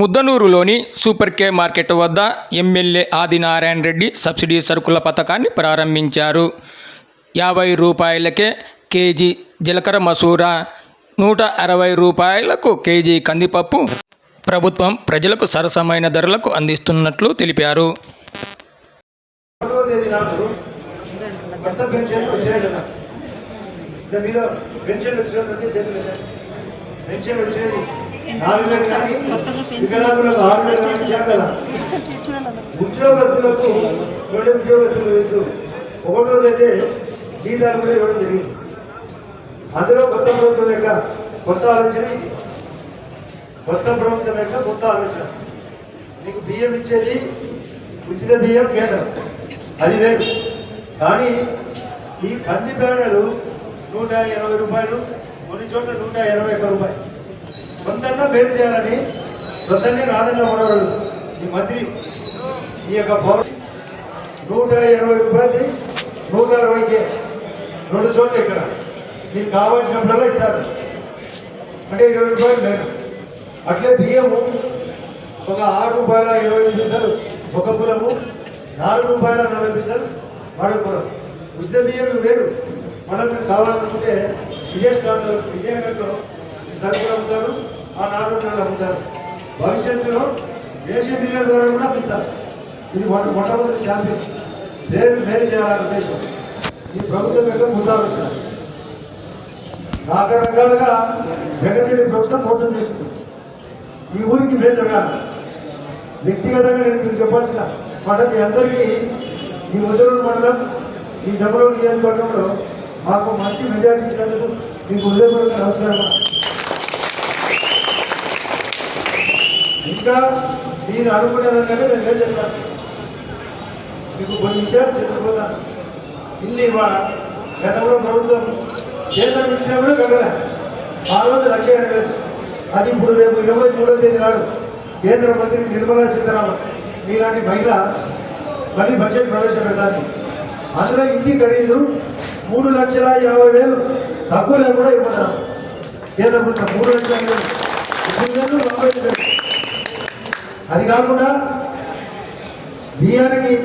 ముద్దనూరులోని super K market వద్ద MLA Adinarayana Reddy subsidy సరుకుల పథకాన్ని ప్రారంభించారు. యాభై రూపాయలకే కేజీ జీలకర్ర మసూర నూట అరవై రూపాయలకు కేజీ కందిపప్పు ప్రభుత్వం ప్రజలకు సరసమైన ధరలకు అందిస్తున్నట్లు తెలిపారు. పెన్షన్లు పెన్షన్లు పెన్షన్ ఆరు ఉద్యోగస్తులకు రెండు ఉద్యోగస్తులు తెలుసు ఒకటో అయితే జీతాలు కూడా ఇవ్వడం జరిగింది అందులో కొత్త ప్రభుత్వం యొక్క కొత్త ఆలోచన ఇది కొత్త ప్రభుత్వం యొక్క కొత్త ఆలోచన నీకు బియ్యం ఇచ్చేది ఉచిత బియ్యం కేంద్రం అది వేరు కానీ ఈ కంది పేడలు నూట ఎనభై రూపాయలు కొన్ని చోట్ల నూట ఎనభై ఒక్క రూపాయలు. సొంతంగా వేరు చేయాలని కొంతనే నాదన్న మనవడు ఈ మంత్రి ఈ యొక్క పౌరు నూట ఇరవై రూపాయలు నూట అరవైకే. రెండు చోట్ల ఇక్కడ. మీకు కావాల్సినప్పుడల్లా ఇస్తారు. అంటే ఇరవై రూపాయలు లేదు అట్లే బియ్యము ఒక ఆరు రూపాయల ఇరవై ఐదు పైసలు ఒక కులము నాలుగు రూపాయల నలభై పైసలు మరో కులం. ఉచిత బియ్యం వేరు. మనకు కావాలనుకుంటే విజయ స్టాండ్ ఇదే సరుకులు అమ్ముతారు. ఆ నాలుగు అమ్ముతారు. భవిష్యత్తులో దేశ బిల్లుల ద్వారా కూడా అమ్మిస్తారు. ఇది మొట్ట మొట్టమొదటి ఛాంపియన్ వేరు మేలు చేయాలనే ఉద్దేశం. ఈ ప్రభుత్వం యొక్క ముసాలోచన. రకరకాలుగా జగన్ ప్రభుత్వం మోసం చేస్తుంది ఈ ఊరికి మేము జరగాలి. వ్యక్తిగతంగా నేను మీకు చెప్పాల్సిన మాట మీ అందరికీ ఈ ఉదయం మండలం ఈ జమలో నియోజకవర్గంలో మాకు మంచి మెజారిటీ ఇచ్చినందుకు మీకు హృదయపూర్వక నమస్కారం ఇంకా మీరు అనుకునేదానికంటే నేను ఏం చెప్తాను? మీకు కొన్ని విషయాలు చెప్పిపోతాను ఇల్లు ఇవాళ గతంలో ప్రభుత్వం కేంద్రం ఇచ్చినప్పుడు గగన ఆ రోజు లక్ష ఎనభై అది ఇప్పుడు రేపు ఇరవై మూడో తేదీ నాడు కేంద్ర మంత్రి నిర్మలా సీతారామన్ మీలాంటి మహిళ మళ్ళీ బడ్జెట్ ప్రవేశపెడతారు అందులో ఇంటి ఖరీదు మూడు లక్షల యాభై వేలు తక్కువ లేకుండా ఇవ్వడం. కేంద్ర ప్రభుత్వం మూడు లక్షల యాభై వేలు. ఇప్పుడు వేలు, నలభై ఐదు వేలు. అది కాకుండా బియ్యానికి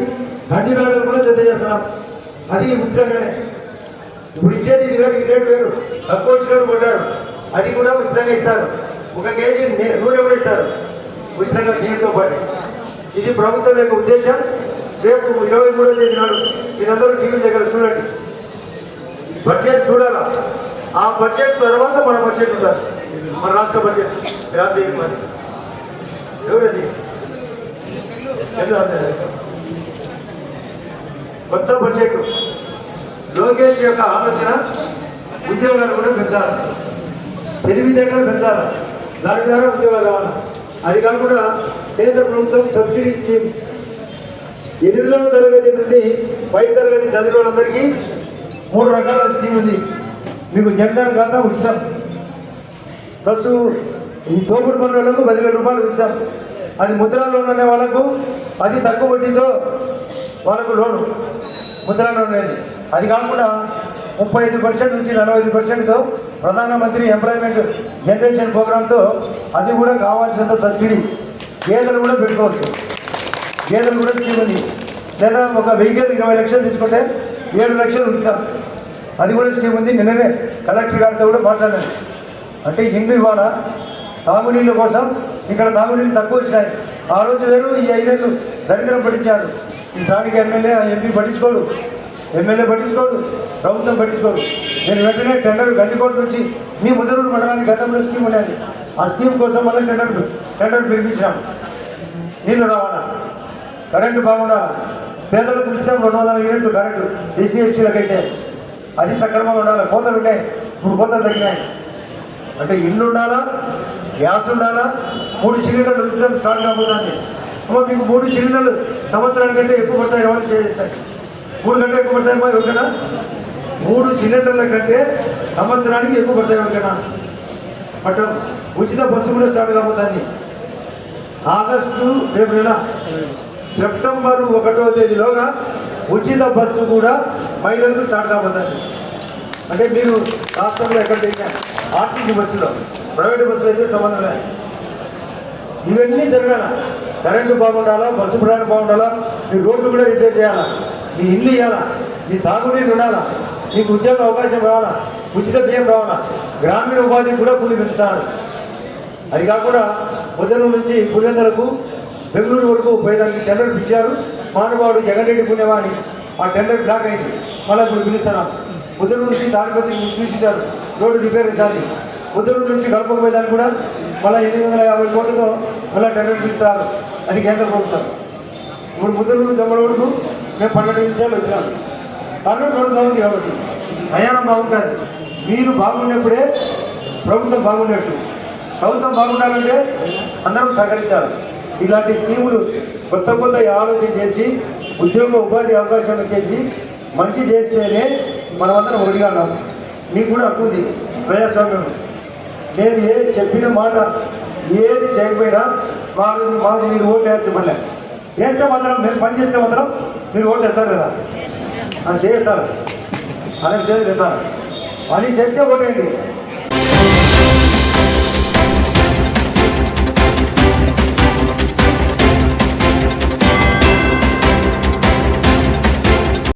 కంది బ్యాగులు కూడా జత చేస్తున్నాం. అది ఉచితంగానే. ఇప్పుడు ఇచ్చేది ఇది వేరు ఈ రేటు వేరు. తక్కువ వచ్చినట్టు కొట్టారు అది కూడా ఉచితంగా ఇస్తారు. ఒక కేజీ నే- నూనె కూడా ఇస్తారు. ఉచితంగా బియ్యంతో పాటు. ఇది ప్రభుత్వం యొక్క ఉద్దేశం. రేపు ఇరవై మూడో తేదీ నాడు మీరందరూ టీవీ దగ్గర చూడండి. బడ్జెట్ చూడాలా? ఆ బడ్జెట్ తర్వాత మన బడ్జెట్ ఉండాలి. మన రాష్ట్ర బడ్జెట్. రాత్రి మరి ఎవరది? కొత్త బడ్జెట్ లోకేష్ యొక్క ఆలోచన ఉద్యోగాలు కూడా పెంచాలి. తెలివితేటలు పెంచాలి. దాని ద్వారా ఉద్యోగాలు రావాలి. అది కాకుండా కేంద్ర ప్రభుత్వం సబ్సిడీ స్కీమ్. ఎనిమిదవ తరగతి నుండి పై తరగతి చదివిన వాళ్ళందరికీ మూడు రకాల స్కీమ్ ఉంది. మీకు జన్ధన్ ఖాతా ఉచితం ప్లస్ ఈ తోపుడు పనులకు పదివేల రూపాయలు ఇస్తాం. అది ముద్ర లోన్ అనే వాళ్ళకు అది తక్కువ వడ్డీతో వాళ్ళకు లోను. ముద్ర లోన్ అనేది. అది కాకుండా ముప్పై ఐదు పర్సెంట్ నుంచి నలభై ఐదు పర్సెంట్తో ప్రధానమంత్రి ఎంప్లాయ్మెంట్ జనరేషన్ ప్రోగ్రామ్తో అది కూడా కావాల్సినంత సబ్సిడీ. గేదెలు కూడా పెట్టుకోవచ్చు. గేదెలు కూడా స్కీమ్ ఉంది. లేదా ఒక వెహికల్ ఇరవై లక్షలు తీసుకుంటే ఏడు లక్షలు ఉచితం. అది కూడా స్కీమ్ ఉంది. నిన్ననే కలెక్టర్ గారితో కూడా మాట్లాడాను. అంటే ఇల్లు ఇవాళ తాగునీళ్ళ కోసం ఇక్కడ తాగునీళ్ళు తక్కువ వచ్చినాయి. ఆ రోజు వేరు ఈ ఐదేళ్ళు దరిద్రం పట్టించారు. ఈ స్థానిక ఎమ్మెల్యే ఎంపీ పట్టించుకోడు. ఎమ్మెల్యే పట్టించుకోడు ప్రభుత్వం పట్టించుకోడు. నేను వెంటనే టెండర్ గండికోట నుంచి మీ ముదరూరు మండలానికి గతంలో స్కీమ్ ఉండేది ఆ స్కీమ్ కోసం మళ్ళీ టెండర్ టెండర్ పిలిపించినాం. నీళ్ళు రావాలా? కరెంటు బాగుండాలా? పేదలకు ఉచితం రెండు వందల యూనిట్లు కరెంటు ఎస్సీ ఎస్టీలకైతే అది సక్రమంగా ఉండాలి? కోతలు ఉన్నాయి ఇప్పుడు కోతలు తగ్గినాయి. అంటే ఇల్లు ఉండాలా? గ్యాస్ ఉండాలా? మూడు సిలిండర్లు ఉచితం స్టార్ట్ కాబోతుంది అమ్మ మీకు మూడు సిలిండర్లు సంవత్సరానికంటే ఎక్కువ పడతాయి ఎవరు చేస్తారు మూడు కంటే ఎక్కువ పడతాయమ్మా ఎవరికైనా? మూడు సిలిండర్ల కంటే సంవత్సరానికి ఎక్కువ పడతాయి ఎవరికైనా? బట్ ఉచిత బస్సు కూడా స్టార్ట్ కాబోతుంది ఆగస్టు రేపు నెల. సెప్టెంబర్ ఒకటో తేదీలోగా ఉచిత బస్సు కూడా మహిళలకు స్టార్ట్ కాబోతుంది అంటే మీరు రాష్ట్రంలో ఎక్కడ ఆర్టీసీ బస్సులో. ప్రైవేట్ బస్సులు అయితే సంబంధం లేదు. ఇవన్నీ జరగాల. కరెంటు బాగుండాలా? బస్సు ప్రయాణం బాగుండాలా? మీ రోడ్లు కూడా రిపేర్ చేయాలా? మీ ఇల్లు ఇవ్వాలా మీ తాగునీరు ఉండాలా? మీకు ఉద్యోగ అవకాశం రావాలా? ఉచిత బియ్యం రావాలా? గ్రామీణ ఉపాధి కూడా కూలి పెంచుతారు. అది కాకుండా ఉదయం నుంచి పులివెందులకు బెంగళూరు వరకు పోయేదానికి టెండర్ పిలిచారు. మానవాడు జగన్ రెడ్డి ఆ టెండర్ బ్లాక్ అయింది. మళ్ళీ ఇప్పుడు పిలుస్తున్నాం ఉదయం నుంచి తాడిపత్రి చూసించారు రోడ్డు రిపేర్ అవుతుంది. పొద్దున్న నుంచి గడపకపోయేదానికి కూడా మళ్ళీ ఎనిమిది వందల యాభై కోట్లతో మళ్ళీ టెండర్ పిలుస్తారు. అది కేంద్ర ప్రభుత్వం. ఇప్పుడు ముద్దులు దొంగలూరుకు మేము పన్నెండు నిమిషాలు వచ్చినాము పన్నెండు రోడ్డు బాగుంది కాబట్టి. ప్రయాణం బాగుంటుంది. మీరు బాగున్నప్పుడే ప్రభుత్వం బాగున్నట్టు. ప్రభుత్వం బాగుండాలంటే అందరం సహకరించాలి. ఇలాంటి స్కీములు కొత్త కొత్త ఆలోచన చేసి ఉద్యోగ ఉపాధి అవకాశాలు చేసి మంచి చేస్తేనే మనమందరం ఒడిగా ఉన్నాం మీకు కూడా హక్కు ఉంది. ప్రజాస్వామ్యం నేను ఏది చెప్పిన మాట ఏది చేయకపోయినా మాకు మాకు మీరు ఓట్లు వేయాలి చెప్పలే. వేస్తే మాత్రం మేము పని చేస్తే మాత్రం మీరు ఓట్లు వేస్తారు కదా. అది చేస్తారు. అదే చేస్తారు. పని చేస్తే ఓటేయండి.